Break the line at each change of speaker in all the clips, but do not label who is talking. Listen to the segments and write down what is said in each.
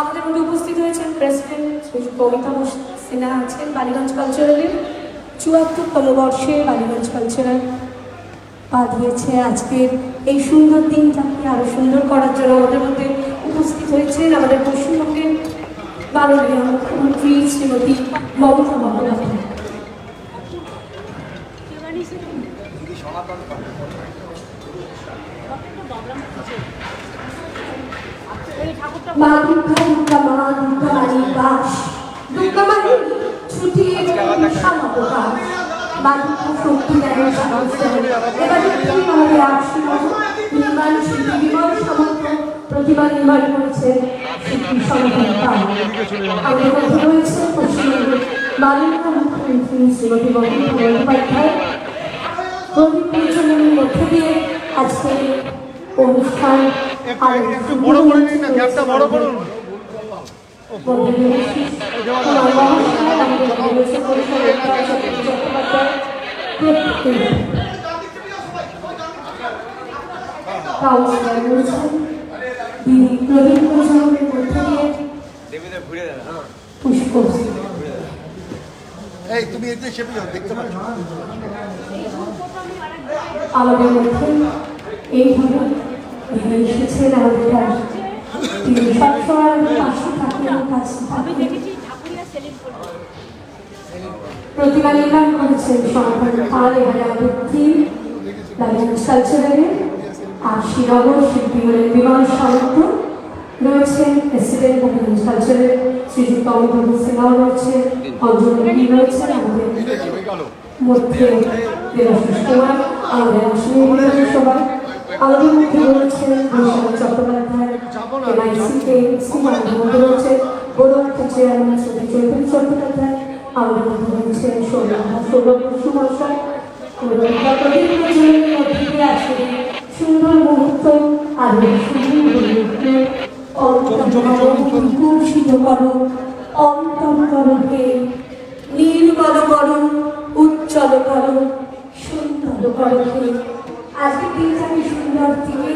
আমাদের মধ্যে উপস্থিত হয়েছেন প্রেসিডেন্ট কবিতা সিনহা আছেন বালিগঞ্জ কালচারালের চুয়াত্তরতম বর্ষে বালিগঞ্জ কালচারাল পা দিয়েছে আজকের এই সুন্দর দিনটাকে আরও সুন্দর করার জন্য আমাদের মধ্যে উপস্থিত হয়েছেন আমাদের পশ্চিমবঙ্গের মাননীয় মুখ্যমন্ত্রী শ্রীমতী মমতা বন্দ্যোপাধ্যায়। মা দুর্গা দুর্গা মা দুর্গা মানির বাস দুর্গা মানির ছুটি অবকাশ মা দুর্গা শক্তি দেন এবারে তিনি আমাদের আশীর্বাদ নির্মাণ শিল্পী বিমল সামন্ত প্রতিমা নির্মাণ করেছেন শিল্পী পাল আমাদের মধ্যে রয়েছে পশ্চিমবঙ্গের মাননীয় মুখ্যমন্ত্রী শ্রীমতী অনুষ্ঠান
একটু একটু বড় করে নিন না গ্যাপটা বড় করুন।
পুষ্প
এই তুমি একটু চেপে যাও দেখতে পাচ্ছ?
আমাদের মধ্যে এইভাবে এখানে এসেছেন আমাদের তিনি প্রতিমা নির্মাণ করেছেন সমাধান পাল এখানে কালচারালে আর শ্রীনগর শিল্পী হলেন বিমান সামন্ত রয়েছেন প্রেসিডেন্ট লাইন্স কালচারাল শ্রীযুক্ত অমিতাভ সিনহাও রয়েছেন, অঞ্জলি রয়েছেন, আমাদের মধ্যে দেবাশিস কুমার, আমাদের সবাই। আমাদের মধ্যে রয়েছেন চট্টোপাধ্যায় মধ্যে রয়েছে বড়ুয়ার্থ চেয়ারম্যান শ্রী চৈতন্য চট্টোপাধ্যায় আমাদের মধ্যে রয়েছেন সৌরভ সৌরভ বসু মহাশয় আছে সুন্দর মুহূর্ত আর সুন্দর করো। করো হে করো উজ্জ্বল করো সুন্দর করো। হে আজকে দিনটাকে সুন্দর থেকে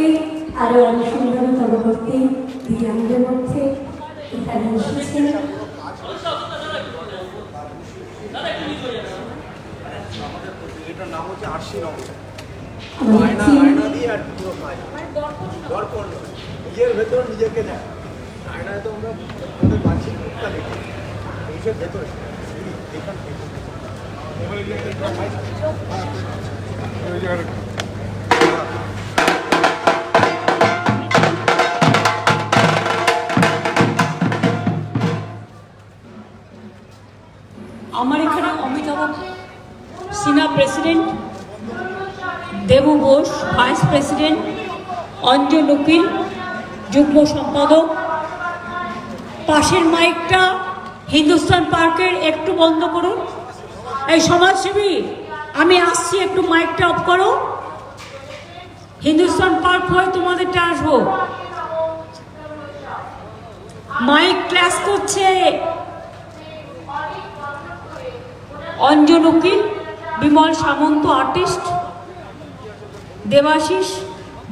আরও অনেক সুন্দরতর করতে দিদি আমাদের মধ্যে এখানে এসেছেন
এটার নাম হচ্ছে আরশি নগর
আমাদের
আয়না আয়না দিয়ে আর পুরো কাজ দর্পণ। নয়। নিজের ভেতর নিজেকে দেখ। আয়নায় তো আমরা আমাদের রূপটা দেখি। নিজের ভেতরে এখান থেকে।
আমার এখানে Amitabh Sinha president, Debu Ghosh vice president Anjan যুগ্ম সম্পাদক। পাশের মাইকটা হিন্দুস্তান পার্কের একটু বন্ধ করুন। এই সমাজসেবী, আমি আসছি, একটু মাইকটা অফ করো। হিন্দুস্তান পার্ক হয়ে তোমাদেরটা আসব। মাইক ক্লাস করছে। অঞ্জন উকিল, বিমল সামন্ত আর্টিস্ট, দেবাশিস,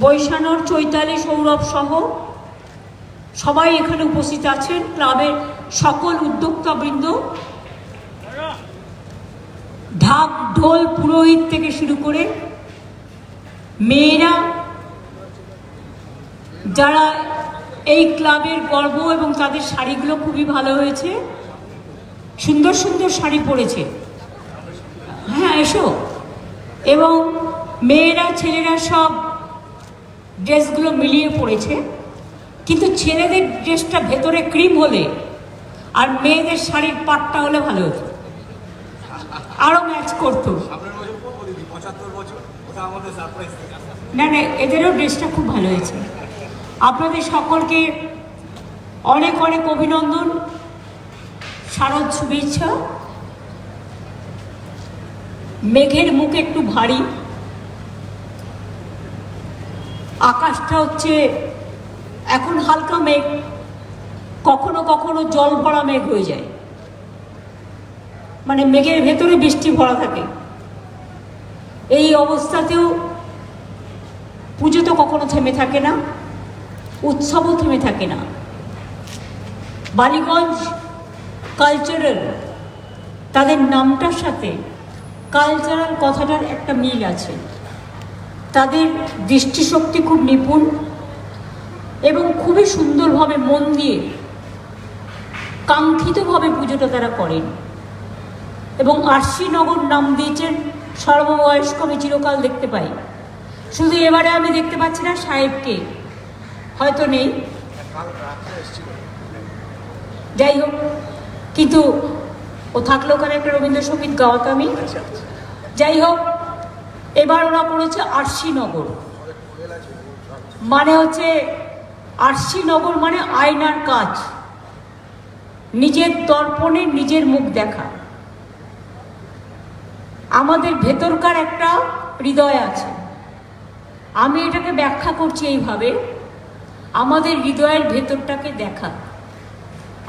বৈশানর চৈতালি সৌরভ সহ সবাই এখানে উপস্থিত আছেন ক্লাবের সকল উদ্যোক্তাবৃন্দ। ঢাক, ঢোল, পুরোহিত থেকে শুরু করে মেয়েরা, যারা এই ক্লাবের গর্ব এবং তাদের শাড়িগুলো খুবই ভালো হয়েছে, সুন্দর সুন্দর শাড়ি পরেছে। হ্যাঁ এসো। এবং মেয়েরা, ছেলেরা সব ড্রেসগুলো মিলিয়ে পড়েছে। কিন্তু ছেলেদের ড্রেসটা ভেতরে ক্রিম হলে আর মেয়েদের শাড়ির পাটটা হলে ভালো হতো। আরও ম্যাচ করতো। না না, এদেরও ড্রেসটা খুব ভালো হয়েছে। আপনাদের সকলকে অনেক অনেক অভিনন্দন, শারদ শুভেচ্ছা। মেঘের মুখ একটু ভারী। আকাশটা হচ্ছে এখন হালকা মেঘ। কখনো কখনো জল ভরা মেঘ হয়ে যায়। মানে মেঘের ভেতরে বৃষ্টি ভরা থাকে। এই অবস্থাতেও পুজো তো কখনো থেমে থাকে না, উৎসবও থেমে থাকে না। বালিগঞ্জ কালচারাল তাদের নামটার সাথে কালচারাল কথাটার একটা মিল আছে। তাদের দৃষ্টিশক্তি খুব নিপুণ এবং খুবই সুন্দরভাবে মন দিয়ে কাঙ্ক্ষিতভাবে পুজোটা তারা করেন। এবং আরশি নগর নাম দিয়েছেন সর্ববয়স্ক আমি চিরকাল দেখতে পাই। শুধু এবারে আমি দেখতে পাচ্ছি না, সাহেবকে হয়তো নেই। যাই হোক, কিন্তু ও থাকলে ওখানে একটা রবীন্দ্রসঙ্গীত গাওয়াতামই যাই হোক, এবার ওরা পড়েছে আরশি নগর। মানে হচ্ছে আরশি নগর মানে আয়নার কাজ। নিজের দর্পণে নিজের মুখ দেখা। আমাদের ভেতরকার একটা হৃদয় আছে। আমি এটাকে ব্যাখ্যা করছি এইভাবে, আমাদের হৃদয়ের ভেতরটাকে দেখা।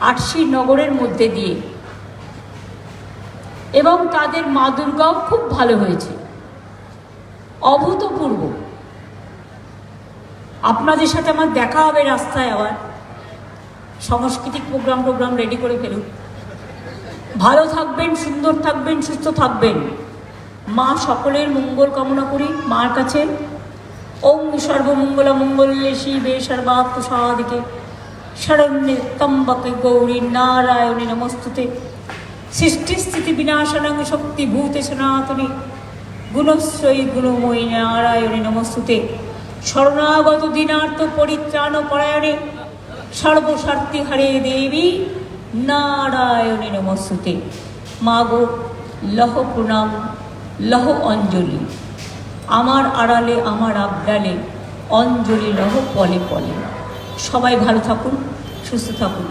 আটশি নগরের মধ্যে দিয়ে। এবং তাদের মা দুর্গাও খুব ভালো হয়েছে। অভূতপূর্ব। আপনাদের সাথে আমার দেখা হবে রাস্তায় আবার। সাংস্কৃতিক প্রোগ্রাম টোগ্রাম রেডি করে ফেলুন। ভালো থাকবেন, সুন্দর থাকবেন, সুস্থ থাকবেন। মা সকলের মঙ্গল কামনা করি মার কাছে। ওম সর্বমঙ্গলা মঙ্গলে শিবে সর্বাত্ম সাদিকে শরণ্যে তম্বকে গৌরী নারায়ণী নমস্তুতে। সৃষ্টিস্থিতি বিনাশনং শক্তি ভূতে সনাতনী গুণশ্রয়ী গুণময়ী নারায়ণী নমস্তুতে শরণাগত দিনার্থ পরিত্রাণ পরায়ণে সর্বস্বার্থী হরে দেবী নারায়ণী নমস্তুতে। মা গো লহ প্রণাম, লহ অঞ্জলি। আমার আড়ালে, আমার আবডালে, অঞ্জলি লহ পলে পলে। সবাই ভালো থাকুন, সুস্থ থাকুন।